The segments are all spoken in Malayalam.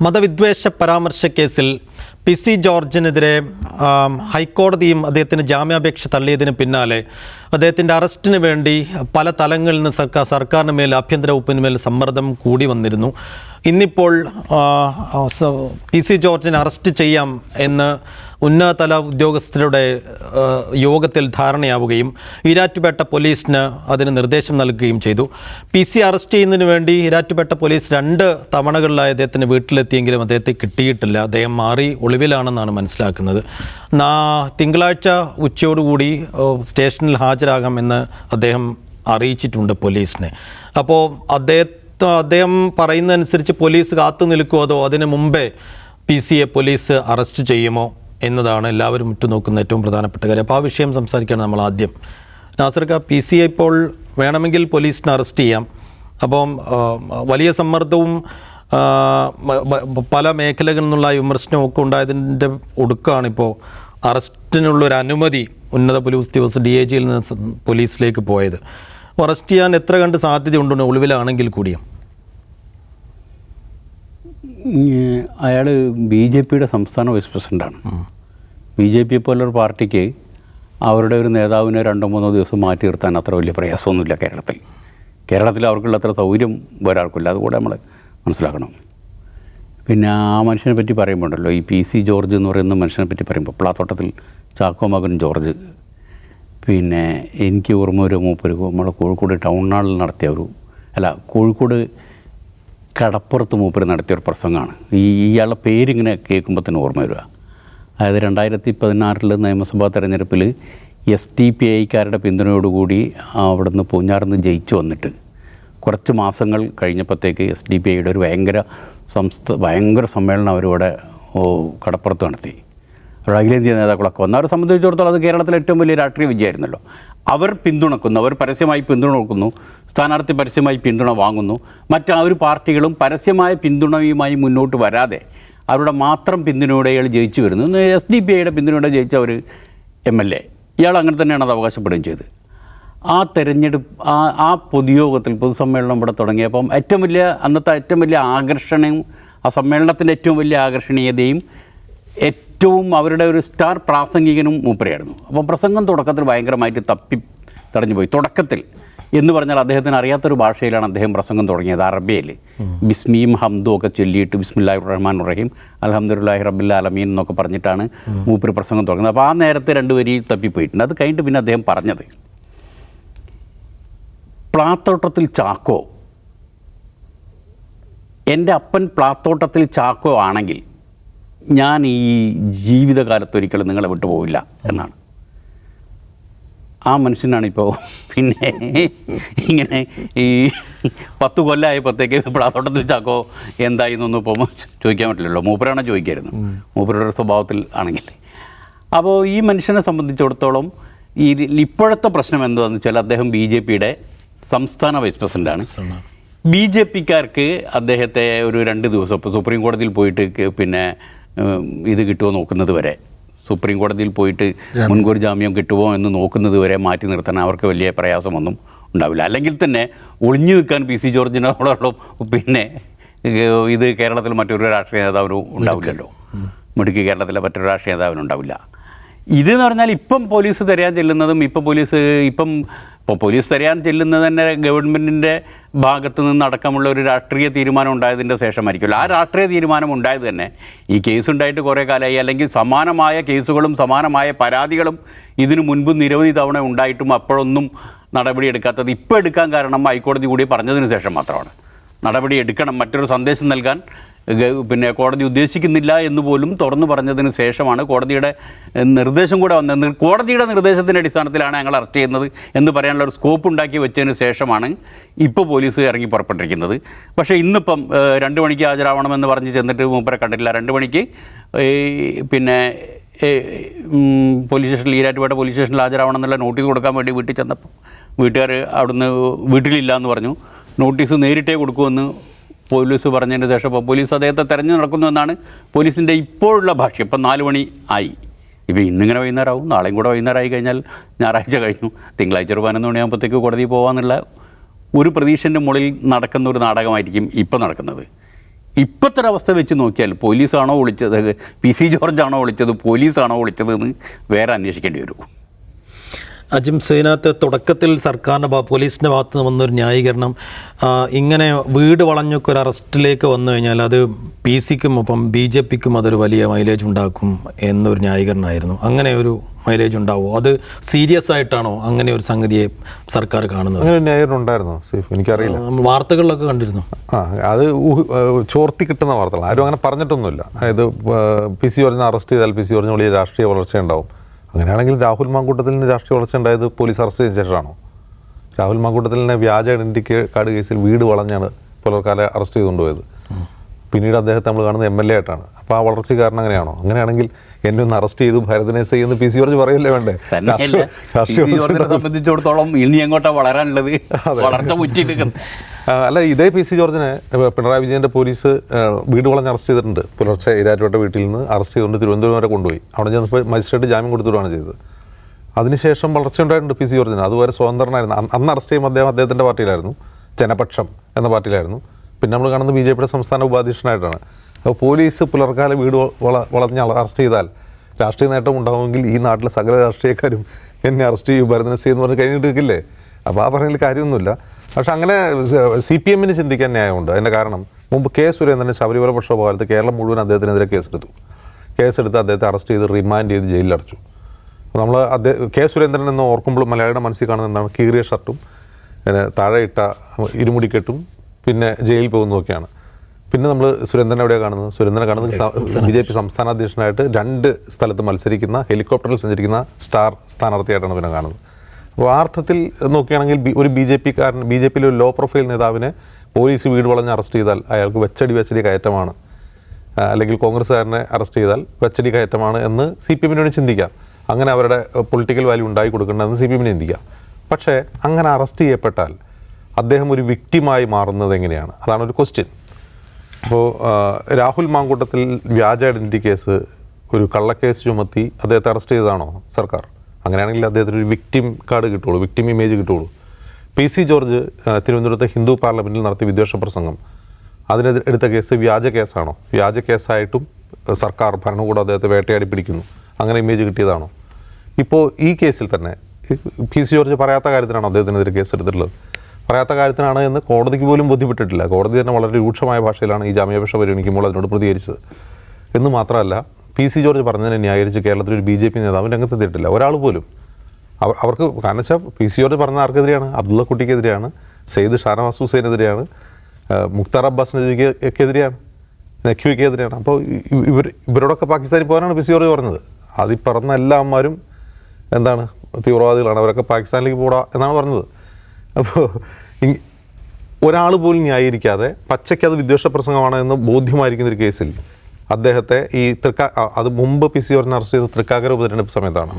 മതവിദ്വേഷ പരാമർശ കേസിൽ പി സി ജോർജിനെതിരെ ഹൈക്കോടതിയും അദ്ദേഹത്തിന് ജാമ്യാപേക്ഷ തള്ളിയതിന് പിന്നാലെ അദ്ദേഹത്തിന്റെ അറസ്റ്റിന് വേണ്ടി പല തലങ്ങളിൽ നിന്ന് സർക്കാർ സർക്കാരിന് മേൽ ആഭ്യന്തര വകുപ്പിന് മേൽ സമ്മർദ്ദം കൂടി വന്നിരുന്നു. ഇന്നിപ്പോൾ പി സി ജോർജിനെ അറസ്റ്റ് ചെയ്യാം എന്ന് ഉന്നതതല ഉദ്യോഗസ്ഥരുടെ യോഗത്തിൽ ധാരണയാവുകയും ഈരാറ്റുപേട്ട പോലീസിന് അതിന് നിർദ്ദേശം നൽകുകയും ചെയ്തു. പി സി അറസ്റ്റ് ചെയ്യുന്നതിന് വേണ്ടി ഈരാറ്റുപേട്ട പോലീസ് രണ്ട് തവണകളിലായി അദ്ദേഹത്തിന് വീട്ടിലെത്തിയെങ്കിലും അദ്ദേഹത്തെ കിട്ടിയിട്ടില്ല. അദ്ദേഹം മാറി ഒളിവിലാണെന്നാണ് മനസ്സിലാക്കുന്നത്. നാ തിങ്കളാഴ്ച ഉച്ചയോടുകൂടി സ്റ്റേഷനിൽ ഹാജരാകാമെന്ന് അദ്ദേഹം അറിയിച്ചിട്ടുണ്ട് പോലീസിനെ. അപ്പോൾ അദ്ദേഹത്തെ അദ്ദേഹം പറയുന്നതനുസരിച്ച് പോലീസ് കാത്തു നിൽക്കുമോ അതോ അതിന് മുമ്പേ പി സിയെ പോലീസ് അറസ്റ്റ് ചെയ്യുമോ? എന്നതാണ് എല്ലാവരും ഉറ്റുനോക്കുന്ന ഏറ്റവും പ്രധാനപ്പെട്ട കാര്യം. അപ്പോൾ ആ വിഷയം സംസാരിക്കുകയാണ് നമ്മൾ ആദ്യം. നാസർക്ക പി സി ഇപ്പോൾ വേണമെങ്കിൽ പോലീസിനെ അറസ്റ്റ് ചെയ്യാം. അപ്പം വലിയ സമ്മർദ്ദവും പല മേഖലകളിൽ നിന്നുള്ള വിമർശനവും ഒക്കെ ഉണ്ടായതിന്റെ ഒടുക്കമാണിപ്പോൾ അറസ്റ്റിനുള്ളൊരു അനുമതി ഉന്നത പോലീസ് ദിവസം ഡി ഐ ജിയിൽ നിന്ന് പോലീസിലേക്ക് പോയത്. അപ്പോൾ അറസ്റ്റ് ചെയ്യാൻ എത്ര കണ്ട് സാധ്യതയുണ്ട് ഒളിവിലാണെങ്കിൽ കൂടിയും. അയാൾ ബി ജെ പിയുടെ സംസ്ഥാന വൈസ് പ്രസിഡന്റാണ് ബി ജെ പി പോലൊരു പാർട്ടിക്ക് അവരുടെ ഒരു നേതാവിനെ രണ്ടോ മൂന്നോ ദിവസം മാറ്റി നിർത്താൻ അത്ര വലിയ പ്രയാസമൊന്നുമില്ല കേരളത്തിൽ. കേരളത്തിൽ അവർക്കുള്ള അത്ര സൗകര്യം ഒരാൾക്കില്ല. അതുകൂടെ നമ്മൾ മനസ്സിലാക്കണം. പിന്നെ ആ മനുഷ്യനെ പറ്റി പറയുമ്പോണ്ടല്ലോ ഈ പി സി ജോർജ് എന്ന് പറയുന്ന മനുഷ്യനെ പറ്റി പറയുമ്പോൾ പ്ലാത്തോട്ടത്തിൽ ചാക്കോ മകൻ ജോർജ്. പിന്നെ എനിക്ക് ഓർമ്മ ഒരു മൂപ്പര് നമ്മളെ കോഴിക്കോട് ടൗൺ ഹാളിൽ നടത്തിയ ഒരു അല്ല കോഴിക്കോട് കടപ്പുറത്ത് മൂപ്പര് നടത്തിയ ഒരു പ്രസംഗമാണ്. ഈ ഇയാളുടെ പേരിങ്ങനെ കേൾക്കുമ്പോൾ തന്നെ ഓർമ്മ വരിക. അതായത് രണ്ടായിരത്തി പതിനാറിൽ നിയമസഭാ തെരഞ്ഞെടുപ്പിൽ എസ് ടി പി ഐക്കാരുടെ പിന്തുണയോടുകൂടി അവിടുന്ന് പൂഞ്ഞാറിന്ന് ജയിച്ചു വന്നിട്ട് കുറച്ച് മാസങ്ങൾ കഴിഞ്ഞപ്പോഴത്തേക്ക് എസ് ഡി പി ഐയുടെ ഒരു ഭയങ്കര സംസ്ഥ ഭയങ്കര സമ്മേളനം അവരിവിടെ കടപ്പുറത്ത് നടത്തി. അഖിലേന്ത്യാ നേതാക്കളൊക്കെ വന്നു. അവരെ സംബന്ധിച്ചിടത്തോളം അത് കേരളത്തിലെ ഏറ്റവും വലിയ രാഷ്ട്രീയ വിജയമായിരുന്നല്ലോ. അവർ പിന്തുണക്കുന്നു അവർ പരസ്യമായി പിന്തുണ കൊടുക്കുന്നു സ്ഥാനാർത്ഥി പരസ്യമായി പിന്തുണ വാങ്ങുന്നു. മറ്റ് ആ ഒരു പാർട്ടികളും പരസ്യമായ പിന്തുണയുമായി മുന്നോട്ട് വരാതെ അവരുടെ മാത്രം പിന്തുണയോടെ ഇയാൾ ജയിച്ചു വരുന്നു. ഇന്ന് എസ് ഡി പി ഐയുടെ പിന്തുണയോടെ ജയിച്ച ഒരു എം എൽ എ ഇയാൾ അങ്ങനെ തന്നെയാണ് അത് അവകാശപ്പെടുകയും ചെയ്തത്. ആ തെരഞ്ഞെടുപ്പ് ആ ആ പൊതുയോഗത്തിൽ പൊതുസമ്മേളനം ഇവിടെ തുടങ്ങിയപ്പം ഏറ്റവും വലിയ അന്നത്തെ ഏറ്റവും വലിയ ആകർഷണയും ആ സമ്മേളനത്തിന്റെ ഏറ്റവും വലിയ ആകർഷണീയതയും ഏറ്റവും അവരുടെ ഒരു സ്റ്റാർ പ്രാസംഗികനും മൂപ്പരയായിരുന്നു. അപ്പോൾ പ്രസംഗം തുടക്കത്തിൽ ഭയങ്കരമായിട്ട് തപ്പി തടഞ്ഞു പോയി തുടക്കത്തിൽ എന്ന് പറഞ്ഞാൽ അദ്ദേഹത്തിന് അറിയാത്തൊരു ഭാഷയിലാണ് അദ്ദേഹം പ്രസംഗം തുടങ്ങിയത് അറബിയിൽ. ബിസ്മിയും ഹംദു ഒക്കെ ചൊല്ലിയിട്ട് ബിസ്മില്ലാഹി റഹ്മാൻ റഹീം അലഹമ്മദുല്ലാഹി റബ്ബിൽ അലമീൻ എന്നൊക്കെ പറഞ്ഞിട്ടാണ് മൂപ്പര് പ്രസംഗം തുടങ്ങുന്നത്. അപ്പോൾ ആ നേരത്തെ രണ്ട് വരി തപ്പിപ്പോയിട്ടുണ്ട്. അത് കഴിഞ്ഞിട്ട് പിന്നെ അദ്ദേഹം പറഞ്ഞത് പ്ലാത്തോട്ടത്തിൽ ചാക്കോ എന്റെ അപ്പൻ പ്ലാത്തോട്ടത്തിൽ ചാക്കോ ആണെങ്കിൽ ഞാൻ ഈ ജീവിതകാലത്തൊരിക്കലും നിങ്ങളെ വിട്ടുപോകില്ല എന്നാണ്. ആ മനുഷ്യനാണ് ഇപ്പോൾ പിന്നെ ഇങ്ങനെ ഈ പത്ത് കൊല്ലമായപ്പോഴത്തേക്ക് പ്ലാത്തോട്ടത്തിൽ ചാക്കോ എന്തായി എന്നൊന്നും ഇപ്പോൾ ചോദിക്കാൻ പറ്റില്ലല്ലോ. മൂപ്പരാണോ ചോദിക്കായിരുന്നു. മൂപ്പരുടെ സ്വഭാവത്തിൽ ആണെങ്കിൽ. അപ്പോൾ ഈ മനുഷ്യനെ സംബന്ധിച്ചിടത്തോളം ഈ ഇപ്പോഴത്തെ പ്രശ്നം എന്താണെന്ന് വെച്ചാൽ അദ്ദേഹം ബി ജെ പിയുടെ സംസ്ഥാന വൈസ് പ്രസിഡന്റാണ് ബി ജെ പിക്കാർക്ക് അദ്ദേഹത്തെ ഒരു രണ്ട് ദിവസം ഇപ്പോൾ സുപ്രീം കോടതിയിൽ പോയിട്ട് പിന്നെ ഇത് കിട്ടുമോ നോക്കുന്നത് വരെ. സുപ്രീം കോടതിയിൽ പോയിട്ട് മുൻകൂർ ജാമ്യം കിട്ടുമോ എന്ന് നോക്കുന്നത് വരെ മാറ്റി നിർത്താൻ അവർക്ക് വലിയ പ്രയാസമൊന്നും ഉണ്ടാവില്ല. അല്ലെങ്കിൽ തന്നെ ഒളിഞ്ഞു നിൽക്കാൻ പി സി ജോർജിനോടോളം പിന്നെ ഇത് കേരളത്തിൽ മറ്റൊരു രാഷ്ട്രീയ നേതാവിനും ഉണ്ടാവില്ലല്ലോ. മിടുക്കി കേരളത്തിലെ മറ്റൊരു രാഷ്ട്രീയ നേതാവിനും ഉണ്ടാവില്ല. ഇതെന്ന് പറഞ്ഞാൽ ഇപ്പം പോലീസ് തരാൻ ചെല്ലുന്നതും ഇപ്പം പോലീസ് ഇപ്പം ഇപ്പോൾ പോലീസ് തരാൻ ചെല്ലുന്നത് തന്നെ ഗവൺമെന്റിന്റെ ഭാഗത്തു നിന്ന് അടക്കമുള്ള ഒരു രാഷ്ട്രീയ തീരുമാനം ഉണ്ടായതിന്റെ ശേഷമായിരിക്കുമല്ലോ. ആ രാഷ്ട്രീയ തീരുമാനം ഉണ്ടായത് തന്നെ ഈ കേസ് ഉണ്ടായിട്ട് കുറേ കാലമായി അല്ലെങ്കിൽ സമാനമായ കേസുകളും സമാനമായ പരാതികളും ഇതിനു മുൻപ് നിരവധി തവണ ഉണ്ടായിട്ടും അപ്പോഴൊന്നും നടപടിയെടുക്കാത്തത് ഇപ്പോൾ എടുക്കാൻ കാരണം ഹൈക്കോടതി കൂടി പറഞ്ഞതിന് ശേഷം മാത്രമാണ്. നടപടി എടുക്കണം മറ്റൊരു സന്ദേശം നൽകാൻ പിന്നെ കോടതി ഉദ്ദേശിക്കുന്നില്ല എന്ന് പോലും തുറന്നു പറഞ്ഞതിന് ശേഷമാണ് കോടതിയുടെ നിർദ്ദേശം കൂടെ വന്നത്. കോടതിയുടെ നിർദ്ദേശത്തിന്റെ അടിസ്ഥാനത്തിലാണ് ഞങ്ങൾ അറസ്റ്റ് ചെയ്യുന്നത് എന്ന് പറയാനുള്ള ഒരു സ്കോപ്പ് ഉണ്ടാക്കി വെച്ചതിന് ശേഷമാണ് ഇപ്പോൾ പോലീസ് ഇറങ്ങി പുറപ്പെട്ടിരിക്കുന്നത്. പക്ഷേ ഇന്നിപ്പം രണ്ട് മണിക്ക് ഹാജരാവണമെന്ന് പറഞ്ഞ് ചെന്നിട്ട് മൂപ്പരെ കണ്ടില്ല രണ്ട് മണിക്ക് പിന്നെ പോലീസ് സ്റ്റേഷനിൽ ഈരാറ്റുപേട്ട പോലീസ് സ്റ്റേഷനിൽ ഹാജരാവണം എന്നുള്ള നോട്ടീസ് കൊടുക്കാൻ വേണ്ടി വീട്ടിൽ ചെന്നപ്പോൾ വീട്ടുകാർ അവിടുന്ന് വീട്ടിലില്ല എന്ന് പറഞ്ഞു. നോട്ടീസ് നേരിട്ടേ കൊടുക്കുമെന്ന് പോലീസ് പറഞ്ഞതിന് ശേഷം ഇപ്പോൾ പോലീസ് അദ്ദേഹത്തെ തെരഞ്ഞു നടക്കുന്നു എന്നാണ് പോലീസിന്റെ ഇപ്പോഴുള്ള ഭാഷ്യം. ഇപ്പം നാല് മണി ആയി. ഇപ്പോൾ ഇന്നിങ്ങനെ വൈകുന്നേരമാവും. നാളെയും കൂടെ വൈകുന്നേരം ആയി കഴിഞ്ഞാൽ ഞായറാഴ്ച കഴിഞ്ഞു. തിങ്കളാഴ്ച ഒരു പതിനൊന്ന് മണിയാകുമ്പോഴത്തേക്ക് കോടതി പോകാമെന്നുള്ള ഒരു പ്രതീക്ഷന്റെ മുകളിൽ നടക്കുന്ന ഒരു നാടകമായിരിക്കും ഇപ്പം നടക്കുന്നത്. ഇപ്പോഴത്തെ ഒരു അവസ്ഥ വെച്ച് നോക്കിയാൽ പോലീസാണോ വിളിച്ചത്? പി സി ജോർജ് ആണോ വിളിച്ചത്? പോലീസാണോ വിളിച്ചത് എന്ന് വേറെ അന്വേഷിക്കേണ്ടി വരും. അജിം സേനാത്ത് തുടക്കത്തിൽ സർക്കാരിന്റെ പോലീസിന്റെ ഭാഗത്ത് നിന്ന് വന്നൊരു ന്യായീകരണം. ഇങ്ങനെ വീട് വളഞ്ഞൊക്കെ ഒരു അറസ്റ്റിലേക്ക് വന്നു കഴിഞ്ഞാൽ അത് പി സിക്കും ഒപ്പം ബി ജെ പിക്കും അതൊരു വലിയ മൈലേജ് ഉണ്ടാക്കും എന്നൊരു ന്യായീകരണമായിരുന്നു. അങ്ങനെ ഒരു മൈലേജ് ഉണ്ടാവുമോ? അത് സീരിയസ് ആയിട്ടാണോ അങ്ങനെ ഒരു സംഗതിയെ സർക്കാർ കാണുന്നത്? അങ്ങനെ ന്യായീകരണം ന്യായം ഉണ്ടായിരുന്നോ സീഫ്. എനിക്കറിയില്ല. വാർത്തകളിലൊക്കെ കണ്ടിരുന്നു. ആ അത് ചോർത്തി കിട്ടുന്ന വാർത്തകൾ ആരും അങ്ങനെ പറഞ്ഞിട്ടൊന്നുമില്ല. അതായത് പി സി പറഞ്ഞ അറസ്റ്റ് ചെയ്താൽ പി സി പറഞ്ഞ വലിയ രാഷ്ട്രീയ വളർച്ച ഉണ്ടാവും അങ്ങനെയാണെങ്കിൽ രാഹുൽ മാങ്കൂട്ടത്തിന് രാഷ്ട്രീയ വളർച്ച ഉണ്ടായത് പോലീസ് അറസ്റ്റ് ചെയ്ത ശേഷമാണോ? രാഹുൽ മാങ്കൂട്ടത്തിലിനെ വ്യാജ ഐഡന്റിറ്റി കാർഡ് കേസിൽ വീട് വളഞ്ഞാണ് പുലർക്കാലെ അറസ്റ്റ് ചെയ്തുകൊണ്ടുപോയത് പിന്നീട് അദ്ദേഹത്തെ നമ്മൾ കാണുന്നത് എം എൽ എ ആയിട്ടാണ്. അപ്പോൾ ആ വളർച്ച കാരണം അങ്ങനെയാണോ? അങ്ങനെയാണെങ്കിൽ എന്നെ ഒന്ന് അറസ്റ്റ് ചെയ്തു ഭരതനെ ചെയ്യുന്ന. പി സി ജോർജ് പറയല്ലേ വേണ്ടേ? സംബന്ധിച്ചിടത്തോളം ഇനി എങ്ങോട്ടാ വളരാനുള്ളത്? വളർച്ച മുറ്റിട്ട് അല്ല ഇതേ പി സി ജോർജിനെ പിണറായി വിജയന്റെ പോലീസ് വീട് വളഞ്ഞ് അറസ്റ്റ് ചെയ്തിട്ടുണ്ട്. പുലർച്ചെ ഇരാറ്റുപേട്ട വീട്ടിൽ നിന്ന് അറസ്റ്റ് ചെയ്തുകൊണ്ട് തിരുവനന്തപുരം വരെ കൊണ്ടുപോയി. അവിടെ ചെന്നപ്പോൾ മജിസ്ട്രേറ്റ് ജാമ്യം കൊടുത്തിട്ടാണ് ചെയ്തത്. അതിനുശേഷം വളർച്ച ഉണ്ടായിട്ടുണ്ട് പി സി ജോർജിന്. അതുവരെ സ്വതന്ത്രനായിരുന്നു. അന്ന് അന്ന് അറസ്റ്റ് ചെയ്യുമ്പോൾ അദ്ദേഹം അദ്ദേഹത്തിന്റെ പാർട്ടിയിലായിരുന്നു. ജനപക്ഷം എന്ന പാർട്ടിയിലായിരുന്നു. പിന്നെ നമ്മൾ കാണുന്നത് ബി ജെ പിയുടെ സംസ്ഥാന ഉപാധ്യക്ഷനായിട്ടാണ്. അപ്പോൾ പോലീസ് പുലർക്കാല വീട് വള വളഞ്ഞ് അറസ്റ്റ് ചെയ്താൽ രാഷ്ട്രീയ നേട്ടം ഉണ്ടാവുമെങ്കിൽ ഈ നാട്ടിലെ സകല രാഷ്ട്രീയക്കാരും എന്നെ അറസ്റ്റ് ചെയ്യും ഭരതനെ എന്ന് പറഞ്ഞ് കഴിഞ്ഞിട്ട് നിൽക്കില്ലേ അപ്പോൾ ആ പറഞ്ഞതിൽ കാര്യമൊന്നുമില്ല. പക്ഷെ അങ്ങനെ സി പി എമ്മിന് ചിന്തിക്കാൻ ന്യായമുണ്ട്. അതിന്റെ കാരണം മുമ്പ് കെ സുരേന്ദ്രൻ ശബരിമല പ്രക്ഷോഭകാലത്ത് കേരളം മുഴുവൻ അദ്ദേഹത്തിനെതിരെ കേസെടുത്തു. കേസെടുത്ത് അദ്ദേഹത്തെ അറസ്റ്റ് ചെയ്ത് റിമാൻഡ് ചെയ്ത് ജയിലിലടച്ചു. നമ്മൾ അദ്ദേഹം കെ സുരേന്ദ്രൻ എന്ന് ഓർക്കുമ്പോൾ മലയാളിയുടെ മനസ്സിൽ കാണുന്ന എന്താണ്? കീറിയ ഷർട്ടും പിന്നെ താഴെ ഇട്ട ഇരുമുടിക്കെട്ടും പിന്നെ ജയിലിൽ പോകുന്നതൊക്കെയാണ്. പിന്നെ നമ്മൾ സുരേന്ദ്രനെ എവിടെയാണ് കാണുന്നത്? സുരേന്ദ്രനെ കാണുന്നത് ബി ജെ പി സംസ്ഥാന അധ്യക്ഷനായിട്ട് രണ്ട് സ്ഥലത്ത് മത്സരിക്കുന്ന ഹെലികോപ്റ്ററിൽ സഞ്ചരിക്കുന്ന സ്റ്റാർ സ്ഥാനാർത്ഥിയായിട്ടാണ് പിന്നെ കാണുന്നത്. അപ്പോൾ ആ അർത്ഥത്തിൽ നോക്കുകയാണെങ്കിൽ ബി- ഒരു ബി ജെ പിക്കാരൻ ബി ജെ പിയിലെ ഒരു ലോ പ്രൊഫൈൽ നേതാവിനെ പോലീസ് വീട് വളഞ്ഞ് അറസ്റ്റ് ചെയ്താൽ അയാൾക്ക് വെച്ചടി വെച്ചടി കയറ്റമാണ്. അല്ലെങ്കിൽ കോൺഗ്രസ്സുകാരനെ അറസ്റ്റ് ചെയ്താൽ വെച്ചടി കയറ്റമാണ് എന്ന് സി പി എമ്മിന് വേണ്ടി ചിന്തിക്കാം. അങ്ങനെ അവരുടെ പൊളിറ്റിക്കൽ വാല്യൂ ഉണ്ടായി കൊടുക്കേണ്ടതെന്ന് സി പി എമ്മിന് ചിന്തിക്കാം. പക്ഷേ അങ്ങനെ അറസ്റ്റ് ചെയ്യപ്പെട്ടാൽ അദ്ദേഹം ഒരു വിക്റ്റിമായി മാറുന്നത് എങ്ങനെയാണ്? അതാണ് ഒരു ക്വസ്റ്റ്യൻ അപ്പോൾ രാഹുൽ മാങ്കൂട്ടത്തിൽ വ്യാജ ഐഡന്റിറ്റി കേസ് ഒരു കള്ളക്കേസ് ചുമത്തി അദ്ദേഹത്തെ അറസ്റ്റ് ചെയ്തതാണോ സർക്കാർ? അങ്ങനെയാണെങ്കിൽ അദ്ദേഹത്തിന് ഒരു വിക്ടിം കാർഡ് കിട്ടുള്ളൂ വിക്ടിം ഇമേജ് കിട്ടുള്ളൂ പി സി ജോർജ് തിരുവനന്തപുരത്തെ ഹിന്ദു പാർലമെന്റിൽ നടത്തിയ വിദ്വേഷ പ്രസംഗം. അതിനെതിരെ എടുത്ത കേസ് വ്യാജ കേസാണോ വ്യാജ കേസായിട്ടും സർക്കാർ ഭരണകൂടം അദ്ദേഹത്തെ വേട്ടയാടി പിടിക്കുന്നു. അങ്ങനെ ഇമേജ് കിട്ടിയതാണോ? ഇപ്പോൾ ഈ കേസിൽ തന്നെ പി സി ജോർജ് പറയാത്ത കാര്യത്തിനാണ് അദ്ദേഹത്തിനെതിരെ കേസ് എടുത്തിട്ടുള്ളത്? പറയാത്ത കാര്യത്തിനാണ് എന്ന് കോടതിക്ക് പോലും ബോധ്യപ്പെട്ടിട്ടില്ല കോടതി തന്നെ വളരെ രൂക്ഷമായ ഭാഷയിലാണ് ഈ ജാമ്യാപേക്ഷ പരിഗണിക്കുമ്പോൾ അതിനോട് പ്രതികരിച്ചത്. എന്ന് മാത്രമല്ല പി സി ജോർജ് പറഞ്ഞതിനെ ന്യായീകരിച്ച് കേരളത്തിൽ ഒരു ബി ജെ പി നേതാവ് രംഗത്തെത്തിയിട്ടില്ല. ഒരാൾ പോലും. അവർ അവർക്ക് കാരണം വെച്ചാൽ പി സി ജോർജ് പറഞ്ഞ ആർക്കെതിരെയാണ്? അബ്ദുള്ള കുട്ടിക്കെതിരെയാണ് സെയ്ദ് ഷാനവാസ് ഹുസൈനെതിരെയാണ്. മുക്താർ അബ്ബാസ് നജീക്കെതിരെയാണ് നഖ്വിക്കെതിരെയാണ്. അപ്പോൾ ഇവർ ഇവരോടൊക്കെ പാകിസ്ഥാനിൽ പോകാനാണ് പി സി ജോർജ് പറഞ്ഞത്. അതിൽ പറഞ്ഞ എല്ലാ അമ്മമാരും എന്താണ്? തീവ്രവാദികളാണ്. അവരൊക്കെ പാകിസ്ഥാനിലേക്ക് പോടാ എന്നാണ് പറഞ്ഞത്. അപ്പോൾ ഒരാൾ പോലും ന്യായീകരിക്കാതെ പച്ചയ്ക്ക് അത് വിദ്വേഷ പ്രസംഗമാണ് എന്ന് ബോധ്യമായിരിക്കുന്ന ഒരു കേസിൽ അദ്ദേഹത്തെ ഈ തൃക്കാ അത് മുമ്പ് പി സി ഓറിനെ അറസ്റ്റ് ചെയ്ത തൃക്കാക്കര ഉപതെരഞ്ഞെടുപ്പ് സമയത്താണ്.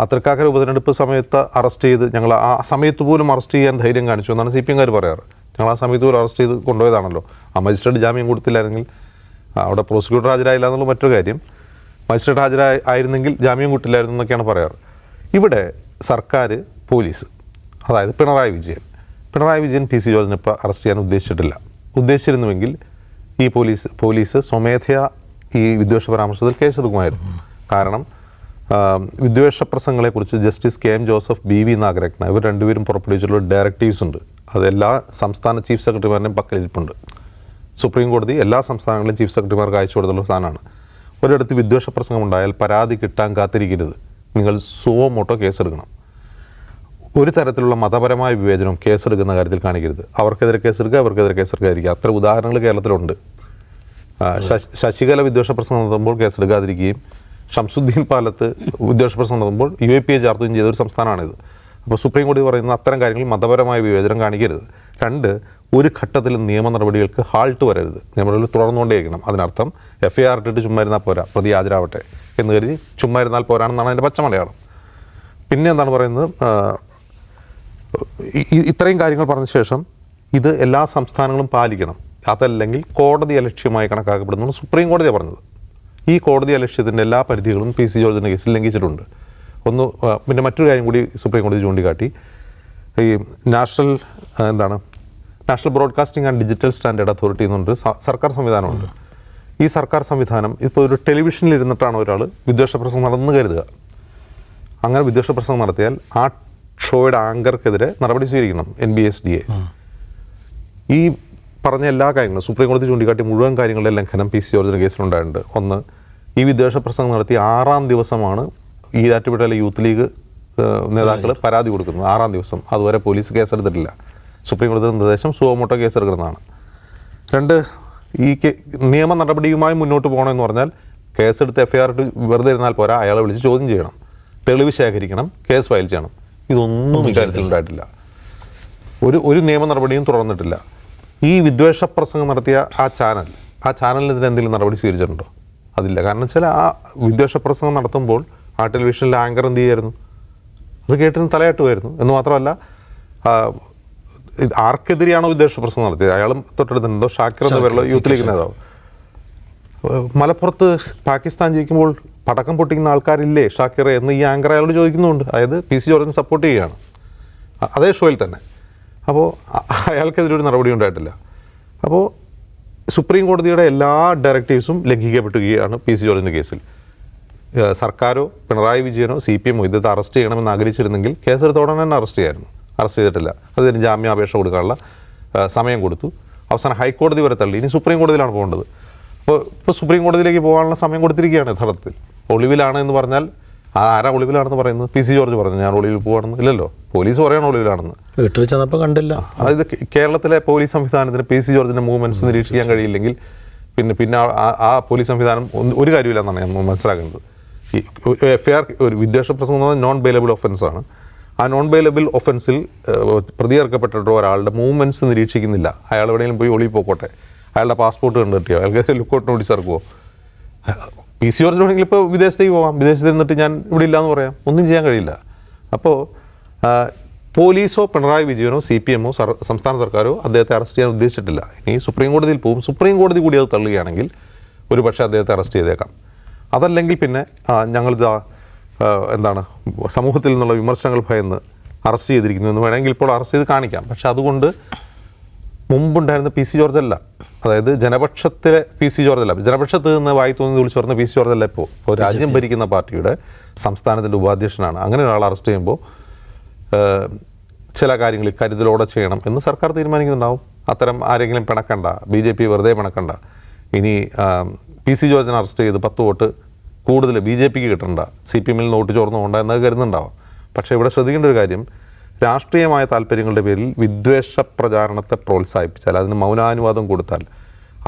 ആ തൃക്കാക്കര ഉപതെരഞ്ഞെടുപ്പ് സമയത്ത് അറസ്റ്റ് ചെയ്ത് ഞങ്ങൾ ആ സമയത്ത് പോലും അറസ്റ്റ് ചെയ്യാൻ ധൈര്യം കാണിച്ചു എന്നാണ് സി പി എംകാർ പറയാറ്. ഞങ്ങൾ ആ സമയത്ത് പോലും അറസ്റ്റ് ചെയ്ത് കൊണ്ടുപോയതാണല്ലോ. ആ മജിസ്ട്രേറ്റ് ജാമ്യം കൊടുത്തില്ലായിരുന്നെങ്കിൽ അവിടെ പ്രോസിക്യൂട്ടർ ഹാജരായില്ല എന്നുള്ള മറ്റൊരു കാര്യം. മജിസ്ട്രേറ്റ് ഹാജരായി ആയിരുന്നെങ്കിൽ ജാമ്യം കിട്ടില്ലായിരുന്നു എന്നൊക്കെയാണ് പറയാറ്. ഇവിടെ സർക്കാർ പോലീസ് അതായത് പിണറായി വിജയൻ. പിണറായി വിജയൻ പി സി ജോർജിനെ ഇപ്പോൾ അറസ്റ്റ് ചെയ്യാൻ ഉദ്ദേശിച്ചിട്ടില്ല. ഉദ്ദേശിച്ചിരുന്നുവെങ്കിൽ ഈ പോലീസ് പോലീസ് സ്വമേധയാ ഈ വിദ്വേഷ പരാമർശത്തിൽ കേസെടുക്കുമായിരുന്നു. കാരണം വിദ്വേഷ പ്രസംഗങ്ങളെക്കുറിച്ച് justice K M Joseph B V Nagarathna ഇവർ രണ്ടുപേരും പുറപ്പെടുവിച്ചിട്ടുള്ള ഡയറക്റ്റീവ്സ് ഉണ്ട്. അതെല്ലാ സംസ്ഥാന ചീഫ് സെക്രട്ടറിമാരുടെയും പക്കലിരിപ്പുണ്ട്. സുപ്രീം കോടതി എല്ലാ സംസ്ഥാനങ്ങളിലും ചീഫ് സെക്രട്ടറിമാർക്ക് അയച്ചു കൊടുത്തുള്ള സ്ഥാനമാണ് ഒരിടത്ത് വിദ്വേഷ പ്രസംഗം ഉണ്ടായാൽ പരാതി കിട്ടാൻ കാത്തിരിക്കരുത്. നിങ്ങൾ സുവമോട്ടോ കേസെടുക്കണം. ഒരു തരത്തിലുള്ള മതപരമായ വിവേചനം കേസെടുക്കുന്ന കാര്യത്തിൽ കാണിക്കരുത്. അവർക്കെതിരെ കേസെടുക്കുക അവർക്കെതിരെ കേസെടുക്കാതിരിക്കുക. അത്ര ഉദാഹരണങ്ങൾ കേരളത്തിലുണ്ട്. ശശികല വിദ്വേഷ പ്രശ്നം നടത്തുമ്പോൾ കേസെടുക്കാതിരിക്കുകയും ഷംസുദ്ദീൻ പാലത്ത് വിദ്വേഷ പ്രശ്നം നടത്തുമ്പോൾ യു എ പി എ ചാർത്തുകയും ചെയ്ത ഒരു സംസ്ഥാനമാണിത്. അപ്പോൾ സുപ്രീം കോടതി പറയുന്ന അത്തരം കാര്യങ്ങളിൽ മതപരമായ വിവേചനം കാണിക്കരുത്. രണ്ട് ഒരു ഘട്ടത്തിലും നിയമ നടപടികൾക്ക് ഹാൾട്ട് വരരുത്. നിയമ നടപടികൾ തുടർന്നുകൊണ്ടേയിരിക്കണം. അതിനർത്ഥം എഫ് ഐ ആർ ഇട്ടിട്ട് ചുമ്മാ ഇരുന്നാൽ പോരാ. പ്രതി ഹാജരാവട്ടെ എന്ന് കരുതി ചുമ്മാ ഇരുന്നാൽ പോരാണെന്നാണ് അതിന്റെ പച്ച മലയാളം. പിന്നെ എന്താണ് പറയുന്നത്? ഇത്രയും കാര്യങ്ങൾ പറഞ്ഞ ശേഷം ഇത് എല്ലാ സംസ്ഥാനങ്ങളും പാലിക്കണം. അതല്ലെങ്കിൽ കോടതി അലക്ഷ്യമായി കണക്കാക്കപ്പെടുന്നു സുപ്രീം കോടതിയാണ് പറഞ്ഞത്. ഈ കോടതി അലക്ഷ്യത്തിന്റെ എല്ലാ പരിധികളും പി സി ജോർജിന്റെ കേസിൽ ലംഘിച്ചിട്ടുണ്ട്. ഒന്ന് പിന്നെ മറ്റൊരു കാര്യം കൂടി സുപ്രീം കോടതി ചൂണ്ടിക്കാട്ടി. ഈ നാഷണൽ എന്താണ് national broadcasting and digital standard authority എന്നുണ്ട്. സർക്കാർ സംവിധാനമുണ്ട്. ഈ സർക്കാർ സംവിധാനം ഇപ്പോൾ ഒരു ടെലിവിഷനിൽ ഇരുന്നിട്ടാണ് ഒരാൾ വിദ്വേഷ പ്രസംഗം നടന്നു കരുതുക. അങ്ങനെ വിദ്വേഷ പ്രസംഗം നടത്തിയാൽ ആ ഷോയുടെ ആങ്കർക്കെതിരെ നടപടി സ്വീകരിക്കണം N B S D A ഈ പറഞ്ഞ എല്ലാ കാര്യങ്ങളും സുപ്രീം കോടതി ചൂണ്ടിക്കാട്ടി മുഴുവൻ കാര്യങ്ങളുടെ ലംഘനം പി സി ജോർജിന് കേസിലുണ്ടായിട്ടുണ്ട് ഒന്ന് ഈ വിദ്വേഷ പ്രസംഗം നടത്തി ആറാം ദിവസമാണ് ഈ ഈരാറ്റുപേട്ടയിലെ യൂത്ത് ലീഗ് നേതാക്കൾ പരാതി കൊടുക്കുന്നത്. ആറാം ദിവസം. അതുവരെ പോലീസ് കേസെടുത്തിട്ടില്ല സുപ്രീം നിർദ്ദേശം സുവമോട്ടോ കേസെടുക്കുന്നതാണ് രണ്ട് ഈ നിയമ നടപടിയുമായി മുന്നോട്ട് പോകണമെന്ന് പറഞ്ഞാൽ കേസെടുത്ത് എഫ് ഐ ആർ വെറുതെ ഇരുന്നാൽ പോരാ അയാളെ വിളിച്ച് ചോദ്യം ചെയ്യണം. തെളിവ് ശേഖരിക്കണം കേസ് ഫയൽ ചെയ്യണം. ഇതൊന്നും ഇക്കാര്യത്തിൽ ഉണ്ടായിട്ടില്ല ഒരു ഒരു നിയമ നടപടിയും തുറന്നിട്ടില്ല ഈ വിദ്വേഷ പ്രസംഗം നടത്തിയ ആ ചാനൽ ആ ചാനലിനെതിരെ എന്തെങ്കിലും നടപടി സ്വീകരിച്ചിട്ടുണ്ടോ? അതില്ല. കാരണം വെച്ചാൽ ആ വിദ്വേഷ പ്രസംഗം നടത്തുമ്പോൾ ആ ടെലിവിഷനിൽ ആങ്കർ എന്ത് ചെയ്യായിരുന്നു? അത് കേട്ടിന് തലയാട്ടുമായിരുന്നു. എന്ന് മാത്രമല്ല ആർക്കെതിരെയാണോ വിദ്വേഷ പ്രസംഗം നടത്തിയത്? അയാളും തൊട്ടടുത്തുണ്ടോ. ഷാക്കിർ എന്ന പേരുള്ള യൂത്ത് ലീഗ് നേതാവ്. മലപ്പുറത്ത് പാകിസ്ഥാൻ ജയിക്കുമ്പോൾ പടക്കം പൊട്ടിക്കുന്ന ആൾക്കാരില്ലേ? ഷാക്കിറെ എന്ന് ഈ ആങ്കർ അയാളോട് ചോദിക്കുന്നുണ്ട്. അതായത് പി സി ജോർജിനെ സപ്പോർട്ട് ചെയ്യുകയാണ്. അതേ ഷോയിൽ തന്നെ. അപ്പോൾ അ- അയാൾക്കെതിരെ ഒരു നടപടി ഉണ്ടായിട്ടില്ല. അപ്പോൾ സുപ്രീം കോടതിയുടെ എല്ലാ ഡയറക്റ്റീവ്സും ലംഘിക്കപ്പെട്ടുകയാണ് പി സി ജോർജിന്റെ കേസിൽ. സർക്കാരോ പിണറായി വിജയനോ സി പി എമ്മോ ഇത് അറസ്റ്റ് ചെയ്യണമെന്ന് ആഗ്രഹിച്ചിരുന്നെങ്കിൽ കേസെടുത്തോടെ തന്നെ അറസ്റ്റ് ചെയ്യായിരുന്നു. അറസ്റ്റ് ചെയ്തിട്ടില്ല. അതിന് ജാമ്യാപേക്ഷ കൊടുക്കാനുള്ള സമയം കൊടുത്തു. അവസാനം ഹൈക്കോടതി വരെ തള്ളി. ഇനി സുപ്രീം കോടതിയിലാണ് പോകേണ്ടത്. അപ്പോൾ ഇപ്പോൾ സുപ്രീം കോടതിയിലേക്ക് പോകാനുള്ള സമയം കൊടുത്തിരിക്കുകയാണ് യഥാർത്ഥത്തിൽ. ഒളിവിലാണ് എന്ന് പറഞ്ഞാൽ ആ ആരാ ഒളിവിലാണെന്ന് പറയുന്നത്? പി സി ജോർജ് പറഞ്ഞു ഞാൻ ഒളിവിൽ പോവാണെന്ന്. ഇല്ലല്ലോ. പോലീസ് പറയണം ഒളിവിലാണെന്ന്. വീട്ടിൽ ചെന്നപ്പോൾ കണ്ടില്ല. അതായത് കേരളത്തിലെ പോലീസ് സംവിധാനത്തിന് പി സി ജോർജിന്റെ മൂവ്മെന്റ്സ് നിരീക്ഷിക്കാൻ കഴിയില്ലെങ്കിൽ പിന്നെ പിന്നെ ആ- പോലീസ് സംവിധാനം ഒരു കാര്യമില്ലെന്നാണ് ഞാൻ മനസ്സിലാക്കുന്നത്. ഈ എഫ് ഐ ആർ ഒരു വിദ്വേഷ പ്രസംഗം എന്ന് പറഞ്ഞാൽ നോൺ ബെയിലബിൾ ഒഫൻസാണ് ആ നോൺ ബെയിലബിൾ ഒഫൻസിൽ പ്രതികർക്കപ്പെട്ടിട്ട് ഒരാളുടെ മൂവ്മെന്റ്സ് നിരീക്ഷിക്കുന്നില്ല. അയാൾ എവിടെയെങ്കിലും പോയി ഒളി പോക്കോട്ടെ അയാളുടെ പാസ്പോർട്ട് കണ്ടിട്ടിയോ അയാൾക്ക് ലുക്കൗട്ട് നോട്ടീസ് ഇറക്കുമോ പി സി പറഞ്ഞിട്ടുണ്ടെങ്കിൽ ഇപ്പോൾ വിദേശത്തേക്ക് പോകാം വിദേശത്ത് നിന്നിട്ട് ഞാൻ ഇവിടെ ഇല്ലയെന്ന് പറയാം. ഒന്നും ചെയ്യാൻ കഴിയില്ല. അപ്പോൾ പോലീസോ പിണറായി വിജയനോ സി പി എമ്മോ സംസ്ഥാന സർക്കാരോ അദ്ദേഹത്തെ അറസ്റ്റ് ചെയ്യാൻ ഉദ്ദേശിച്ചിട്ടില്ല. ഇനി സുപ്രീം കോടതിയിൽ പോകും. സുപ്രീം കോടതി കൂടി അത് തള്ളുകയാണെങ്കിൽ ഒരു പക്ഷേ അദ്ദേഹത്തെ അറസ്റ്റ് ചെയ്തേക്കാം. അതല്ലെങ്കിൽ പിന്നെ ഞങ്ങളിത് എന്താണ് സമൂഹത്തിൽ നിന്നുള്ള വിമർശനങ്ങൾ ഭയന്ന് അറസ്റ്റ് ചെയ്തിരിക്കുന്നു എന്ന് വേണമെങ്കിൽ ഇപ്പോൾ അറസ്റ്റ് ചെയ്ത് കാണിക്കാം. പക്ഷെ അതുകൊണ്ട് മുമ്പുണ്ടായിരുന്ന പി സി ജോർജ് അല്ല. അതായത് ജനപക്ഷത്തിലെ പി സി ജോർജ് അല്ല. ജനപക്ഷത്ത് നിന്ന് വായി തോന്നി വിളിച്ചു പറഞ്ഞ പി സി ജോർജ് അല്ല ഇപ്പോൾ ഇപ്പോൾ രാജ്യം ഭരിക്കുന്ന പാർട്ടിയുടെ സംസ്ഥാനത്തിന്റെ ഉപാധ്യക്ഷനാണ്. അങ്ങനെ ഒരാൾ അറസ്റ്റ് ചെയ്യുമ്പോൾ ചില കാര്യങ്ങൾ കരുതലോടെ ചെയ്യണം എന്ന് സർക്കാർ തീരുമാനിക്കുന്നുണ്ടാവും. അത്തരം ആരെങ്കിലും പിണക്കണ്ട ബി ജെ പി വെറുതെ പിണക്കണ്ട. ഇനി പി സി ജോർജിനെ അറസ്റ്റ് ചെയ്ത് പത്ത് വോട്ട് കൂടുതൽ ബി ജെ പിക്ക് കിട്ടണ്ട. സി പി എമ്മിൽ നിന്ന് വോട്ട് ചോർന്നുകൊണ്ട് എന്നൊക്കെ കരുതുന്നുണ്ടാവാം. പക്ഷേ ഇവിടെ ശ്രദ്ധിക്കേണ്ട ഒരു കാര്യം രാഷ്ട്രീയമായ താല്പര്യങ്ങളുടെ പേരിൽ വിദ്വേഷ പ്രചാരണത്തെ പ്രോത്സാഹിപ്പിച്ചാൽ അതിന് മൗനാനുവാദം കൊടുത്താൽ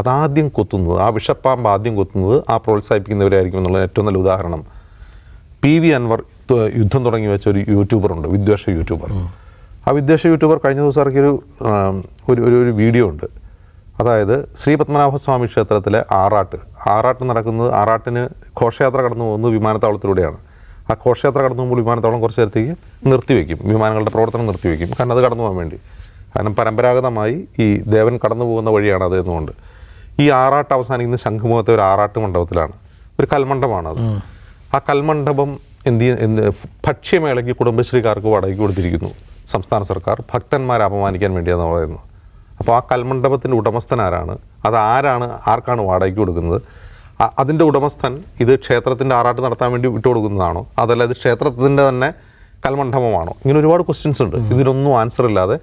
അതാദ്യം കൊത്തുന്നത് ആ വിഷപ്പാമ്പ് ആദ്യം കൊത്തുന്നത് ആ പ്രോത്സാഹിപ്പിക്കുന്നവരായിരിക്കും എന്നുള്ള ഏറ്റവും നല്ല ഉദാഹരണം. പി വി അൻവർ യുദ്ധം തുടങ്ങി വെച്ച ഒരു യൂട്യൂബറുണ്ട് വിദ്വേഷ യൂട്യൂബർ. ആ വിദ്വേഷ യൂട്യൂബർ കഴിഞ്ഞ ദിവസം ഇറക്കിയൊരു ഒരു ഒരു ഒരു വീഡിയോ ഉണ്ട്. അതായത് ശ്രീ പത്മനാഭസ്വാമി ക്ഷേത്രത്തിലെ ആറാട്ട്. ആറാട്ട് നടക്കുന്നത് ആറാട്ടിന് ഘോഷയാത്ര കടന്നു പോകുന്നത് വിമാനത്താവളത്തിലൂടെയാണ്. ആ ഘോഷയാത്ര കടന്നു പോകുമ്പോൾ വിമാനത്താവളം കുറച്ച് നേരത്തേക്ക് നിർത്തിവെക്കും. വിമാനങ്ങളുടെ പ്രവർത്തനം നിർത്തിവെക്കും. കാരണം അത് കടന്നു പോകാൻ വേണ്ടി. കാരണം പരമ്പരാഗതമായി ഈ ദേവൻ കടന്നു പോകുന്ന വഴിയാണ് അത് എന്നുകൊണ്ട്. ഈ ആറാട്ട് അവസാനിക്കുന്ന ശംഖുമുഖത്തെ ഒരു ആറാട്ട് മണ്ഡപത്തിലാണ്. ഒരു കൽമണ്ഡപമാണത്. ആ കൽമണ്ഡപം എന്ത് എന്ത് ഭക്ഷ്യമേളയ്ക്ക് കുടുംബശ്രീക്കാർക്ക് വാടകയ്ക്ക് കൊടുത്തിരിക്കുന്നു. സംസ്ഥാന സർക്കാർ ഭക്തന്മാരെ അപമാനിക്കാൻ വേണ്ടിയാണ് പറയുന്നത്. അപ്പോൾ ആ കൽമണ്ഡപത്തിന്റെ ഉടമസ്ഥൻ ആരാണ് അത് ആരാണ്? ആർക്കാണ് വാടകയ്ക്ക് കൊടുക്കുന്നത്? അതിന്റെ ഉടമസ്ഥൻ ഇത് ക്ഷേത്രത്തിന്റെ ആറാട്ട് നടത്താൻ വേണ്ടി വിട്ടു കൊടുക്കുന്നതാണോ അതല്ല ഇത് ക്ഷേത്രത്തിന്റെ തന്നെ കൽമണ്ഡപമാണോ? ഇങ്ങനെ ഒരുപാട് ക്വസ്റ്റ്യൻസ് ഉണ്ട്. ഇതിനൊന്നും ആൻസർ ഇല്ലാതെ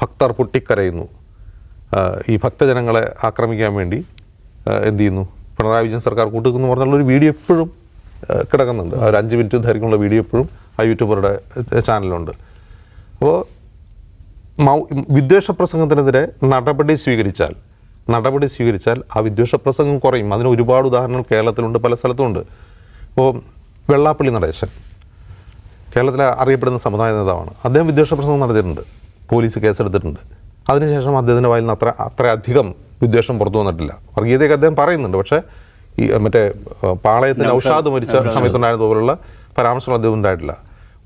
ഭക്തർ പൊട്ടിക്കരയുന്നു. ഈ ഭക്തജനങ്ങളെ ആക്രമിക്കാൻ വേണ്ടി എന്ത് ചെയ്യുന്നു? പിണറായി വിജയൻ സർക്കാർ കൂട്ടുക്കുന്നു പറഞ്ഞുള്ള ഒരു വീഡിയോ എപ്പോഴും കിടക്കുന്നുണ്ട്. ഒരു അഞ്ച് മിനിറ്റ് ദൈർഘ്യമുള്ള വീഡിയോ എപ്പോഴും ആ യൂട്യൂബറുടെ ചാനലുണ്ട് അപ്പോൾ മൗ വിദ്വേഷ പ്രസംഗത്തിനെതിരെ നടപടി സ്വീകരിച്ചാൽ നടപടി സ്വീകരിച്ചാൽ ആ വിദ്വേഷ പ്രസംഗം കുറയും. അതിന് ഒരുപാട് ഉദാഹരണങ്ങൾ കേരളത്തിലുണ്ട് പല സ്ഥലത്തുമുണ്ട്. ഇപ്പോൾ വെള്ളാപ്പള്ളി നടേശൻ കേരളത്തിലെ അറിയപ്പെടുന്ന സമുദായ നേതാവാണ്. അദ്ദേഹം വിദ്വേഷ പ്രസംഗം നടത്തിയിട്ടുണ്ട് പോലീസ് കേസെടുത്തിട്ടുണ്ട്. അതിനുശേഷം അദ്ദേഹത്തിന്റെ വായിൽ നിന്ന് അത്ര അത്രയധികം വിദ്വേഷം പുറത്തു വന്നിട്ടില്ല. വർഗീയതയൊക്കെ അദ്ദേഹം പറയുന്നുണ്ട്. പക്ഷേ ഈ മറ്റേ പാളയത്തിന് ഔഷാദ് മരിച്ച സമയത്തുണ്ടായിരുന്ന പോലുള്ള പരാമർശം അദ്ദേഹം ഉണ്ടായിട്ടില്ല.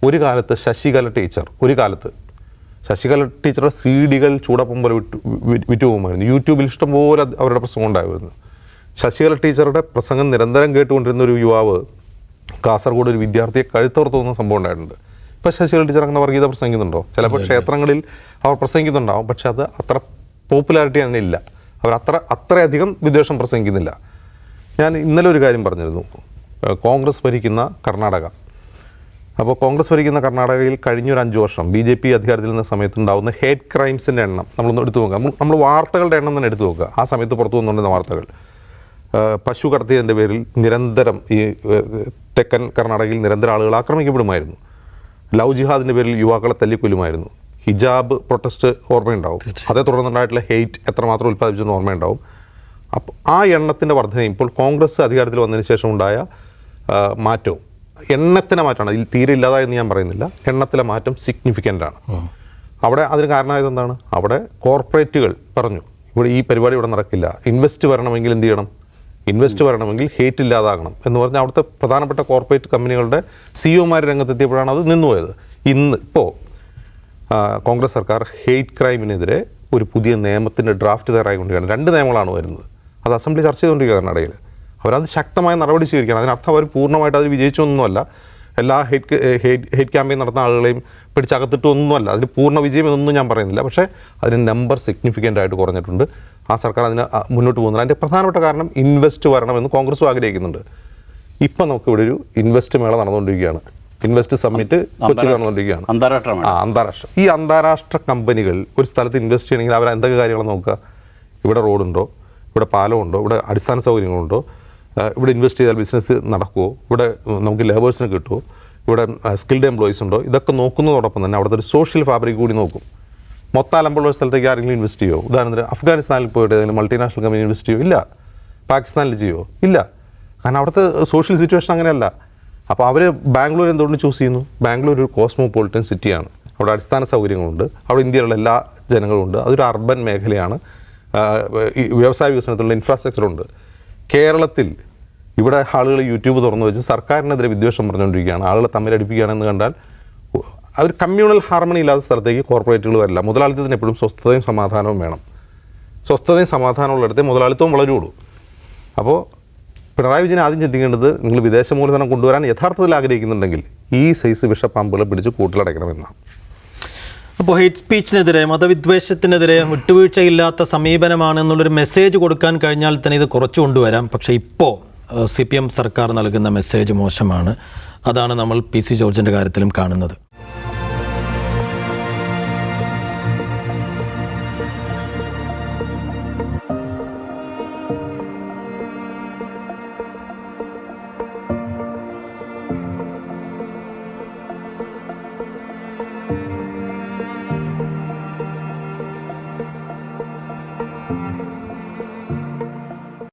ഒരു കാലത്ത് ശശികല ടീച്ചർ ഒരു കാലത്ത് ശശികല ടീച്ചറുടെ സി ഡികൾ ചൂടപ്പം പോലെ വിട്ടു വി- വിറ്റു പോകുമായിരുന്നു. യൂട്യൂബിൽ ഇഷ്ടംപോലെ പോലെ അവരുടെ പ്രസംഗം ഉണ്ടായിരുന്നു ശശികല ടീച്ചറുടെ പ്രസംഗം നിരന്തരം കേട്ടുകൊണ്ടിരുന്ന ഒരു യുവാവ് കാസർഗോഡ് ഒരു വിദ്യാർത്ഥിയെ കഴുത്തോർത്ത് പോകുന്ന സംഭവം ഉണ്ടായിട്ടുണ്ട്. ഇപ്പം ശശികല ടീച്ചർ അങ്ങനെ വർഗീയത പ്രസംഗിക്കുന്നുണ്ടോ? ചിലപ്പോൾ ക്ഷേത്രങ്ങളിൽ അവർ പ്രസംഗിക്കുന്നുണ്ടാവും പക്ഷേ അത് അത്ര പോപ്പുലാരിറ്റി അങ്ങനെ ഇല്ല. അവർ അത്ര അത്രയധികം വിദ്വേഷം പ്രസംഗിക്കുന്നില്ല. ഞാൻ ഇന്നലെ ഒരു കാര്യം പറഞ്ഞിരുന്നു. കോൺഗ്രസ് ഭരിക്കുന്ന കർണാടക. അപ്പോൾ കോൺഗ്രസ് ഭരിക്കുന്ന കർണാടകയിൽ കഴിഞ്ഞ ഒരു അഞ്ച് വർഷം ബി ജെ പി അധികാരത്തിൽ നിന്ന സമയത്ത് ഉണ്ടാകുന്ന ഹേറ്റ് ക്രൈംസിന്റെ എണ്ണം നമ്മളൊന്ന് എടുത്തു നോക്കുക നമ്മൾ- വാർത്തകളുടെ എണ്ണം തന്നെ എടുത്തു നോക്കുക. ആ സമയത്ത് പുറത്തു വന്നുകൊണ്ടിരുന്ന വാർത്തകൾ. പശു കടത്തിയതിന്റെ പേരിൽ നിരന്തരം ഈ തെക്കൻ കർണാടകയിൽ നിരന്തരം ആളുകൾ ആക്രമിക്കപ്പെടുമായിരുന്നു. ലവ് ജിഹാദിന്റെ പേരിൽ യുവാക്കളെ തല്ലിക്കൊല്ലുമായിരുന്നു. ഹിജാബ് പ്രൊട്ടസ്റ്റ് ഓർമ്മയുണ്ടാവും. അതേ തുടർന്നുണ്ടായിട്ടുള്ള ഹെയ്റ്റ് എത്രമാത്രം ഉൽപ്പാദിപ്പിച്ചെന്ന് ഓർമ്മയുണ്ടാവും. അപ്പോൾ ആ എണ്ണത്തിന്റെ വർധനയും ഇപ്പോൾ കോൺഗ്രസ് അധികാരത്തിൽ വന്നതിന് ശേഷം ഉണ്ടായ മാറ്റവും. എണ്ണത്തിലെ മാറ്റമാണ്. ഇതിൽ തീരെ ഇല്ലാതായെന്ന് ഞാൻ പറയുന്നില്ല. എണ്ണത്തിലെ മാറ്റം സിഗ്നിഫിക്കന്റ് ആണ്. അവിടെ അതിന് കാരണമായത് എന്താണ്? അവിടെ കോർപ്പറേറ്റുകൾ പറഞ്ഞു ഇവിടെ ഈ പരിപാടി ഇവിടെ നടക്കില്ല. ഇൻവെസ്റ്റ് വരണമെങ്കിൽ എന്ത് ചെയ്യണം? ഇൻവെസ്റ്റ് വരണമെങ്കിൽ ഹേറ്റ് ഇല്ലാതാകണം. എന്ന് പറഞ്ഞാൽ അവിടുത്തെ പ്രധാനപ്പെട്ട കോർപ്പറേറ്റ് കമ്പനികളുടെ സിഇഒമാർ രംഗത്തെത്തിയപ്പോഴാണ് അത് നിന്നുപോയത്. ഇന്ന് ഇപ്പോൾ കോൺഗ്രസ് സർക്കാർ ഹെയ്റ്റ് ക്രൈമിനെതിരെ ഒരു പുതിയ നിയമത്തിന്റെ ഡ്രാഫ്റ്റ് തയ്യാറായിക്കൊണ്ടിരിക്കുകയാണ്. രണ്ട് നിയമങ്ങളാണ് വരുന്നത്. അത് അസംബ്ലി ചർച്ച ചെയ്തുകൊണ്ടിരിക്കുകയാണ് കർണാടകയിൽ അവരത് ശക്തമായ നടപടി സ്വീകരിക്കണം. അതിനർത്ഥം അവർ പൂർണമായിട്ട് അതിൽ വിജയിച്ചൊന്നുമല്ല. എല്ലാ ഹെയ്റ്റ് ഹെയ്റ്റ് ഹെയ്റ്റ് ക്യാമ്പയിൻ നടത്തുന്ന ആളുകളെയും പിടിച്ചകത്തിട്ടൊന്നുമല്ല അതിൽ പൂർണ വിജയം എന്നൊന്നും ഞാൻ പറയുന്നില്ല. പക്ഷേ അതിന് നമ്പർ സിഗ്നിഫിക്കന്റ് ആയിട്ട് കുറഞ്ഞിട്ടുണ്ട്. ആ സർക്കാർ അതിന് മുന്നോട്ട് പോകുന്നത് അതിന്റെ പ്രധാനപ്പെട്ട കാരണം ഇൻവെസ്റ്റ് വരണമെന്ന് കോൺഗ്രസും ആഗ്രഹിക്കുന്നുണ്ട്. ഇപ്പം നമുക്ക് ഇവിടെ ഒരു ഇൻവെസ്റ്റ് മേള നടന്നുകൊണ്ടിരിക്കുകയാണ്. ഇൻവെസ്റ്റ് സമ്മിറ്റ് കൊച്ചിയിൽ നടന്നുകൊണ്ടിരിക്കുകയാണ്. അന്താരാഷ്ട്ര ആ അന്താരാഷ്ട്ര. ഈ അന്താരാഷ്ട്ര കമ്പനികൾ ഒരു സ്ഥലത്ത് ഇൻവെസ്റ്റ് ചെയ്യണമെങ്കിൽ അവർ എന്തൊക്കെ കാര്യങ്ങൾ നോക്കുക? ഇവിടെ റോഡുണ്ടോ? ഇവിടെ പാലമുണ്ടോ? ഇവിടെ അടിസ്ഥാന സൗകര്യങ്ങളുണ്ടോ? ഇവിടെ ഇൻവെസ്റ്റ് ചെയ്താൽ ബിസിനസ് നടക്കുമോ ഇവിടെ നമുക്ക് ലേബേഴ്സിന് കിട്ടുമോ ഇവിടെ സ്കിൽഡ് എംപ്ലോയീസ് ഉണ്ടോ? ഇതൊക്കെ നോക്കുന്നതോടൊപ്പം തന്നെ അവിടുത്തെ ഒരു സോഷ്യൽ ഫാബ്രിക് കൂടി നോക്കും. മൊത്തം അലമ്പുള്ള ഒരു സ്ഥലത്തേക്ക് ആരെങ്കിലും ഇൻവെസ്റ്റ് ചെയ്യുമോ ഉദാഹരണത്തിന് അഫ്ഗാനിസ്ഥാനിൽ പോയിട്ട് ഏതെങ്കിലും മൾട്ടിനാഷണൽ കമ്പനി ഇൻവെസ്റ്റ് ചെയ്യുമോ ഇല്ല. പാകിസ്ഥാനിൽ ചെയ്യുമോ ഇല്ല. കാരണം അവിടുത്തെ സോഷ്യൽ സിറ്റുവേഷൻ അങ്ങനെയല്ല. അപ്പോൾ അവർ ബാംഗ്ലൂർ എന്തുകൊണ്ട് ചൂസ് ചെയ്യുന്നു? ബാംഗ്ലൂർ ഒരു കോസ്മോപോളിറ്റൻ സിറ്റിയാണ് അവിടെ അടിസ്ഥാന സൗകര്യങ്ങളുണ്ട്. അവിടെ ഇന്ത്യയിലുള്ള എല്ലാ ജനങ്ങളുമുണ്ട് അതൊരു അർബൻ മേഖലയാണ്. വ്യവസായ വികസനത്തിലുള്ള ഇൻഫ്രാസ്ട്രക്ചർ ഉണ്ട്. കേരളത്തിൽ ഇവിടെ ആളുകൾ യൂട്യൂബ് തുറന്നു വെച്ച് സർക്കാരിനെതിരെ വിദ്വേഷം പറഞ്ഞുകൊണ്ടിരിക്കുകയാണ്. ആളുകളെ തമ്മിലടിപ്പിക്കുകയാണെന്ന് കണ്ടാൽ അവർ കമ്മ്യൂണൽ ഹാർമണി ഇല്ലാത്ത സ്ഥലത്തേക്ക് കോർപ്പറേറ്റുകൾ വരില്ല. മുതലാളിത്തത്തിന് എപ്പോഴും സ്വസ്ഥതയും സമാധാനവും വേണം. സ്വസ്ഥതയും സമാധാനവും സമാധാനമുള്ളിടത്തെ മുതലാളിത്തവും വളരുള്ളൂ അപ്പോൾ പിണറായി വിജയൻ ആദ്യം ചിന്തിക്കേണ്ടത് നിങ്ങൾ വിദേശ മൂലധനം കൊണ്ടുവരാൻ യഥാർത്ഥത്തിൽ ആഗ്രഹിക്കുന്നുണ്ടെങ്കിൽ ഈ സൈസ് വിഷപ്പാമ്പുകളെ പിടിച്ച് കൂട്ടിലടയ്ക്കണമെന്നാണ് അപ്പോൾ ഹെയ്റ്റ് സ്പീച്ചിനെതിരെ മതവിദ്വേഷത്തിനെതിരെ വിട്ടുവീഴ്ചയില്ലാത്ത സമീപനമാണ് എന്നുള്ളൊരു മെസ്സേജ് കൊടുക്കാൻ കഴിഞ്ഞാൽ തന്നെ ഇത് കുറച്ചു കൊണ്ടുവരാം. പക്ഷേ ഇപ്പോൾ സി പി എം സർക്കാർ നൽകുന്ന മെസ്സേജ് മോശമാണ്. അതാണ് നമ്മൾ പി സി ജോർജിന്റെ കാര്യത്തിലും കാണുന്നത്.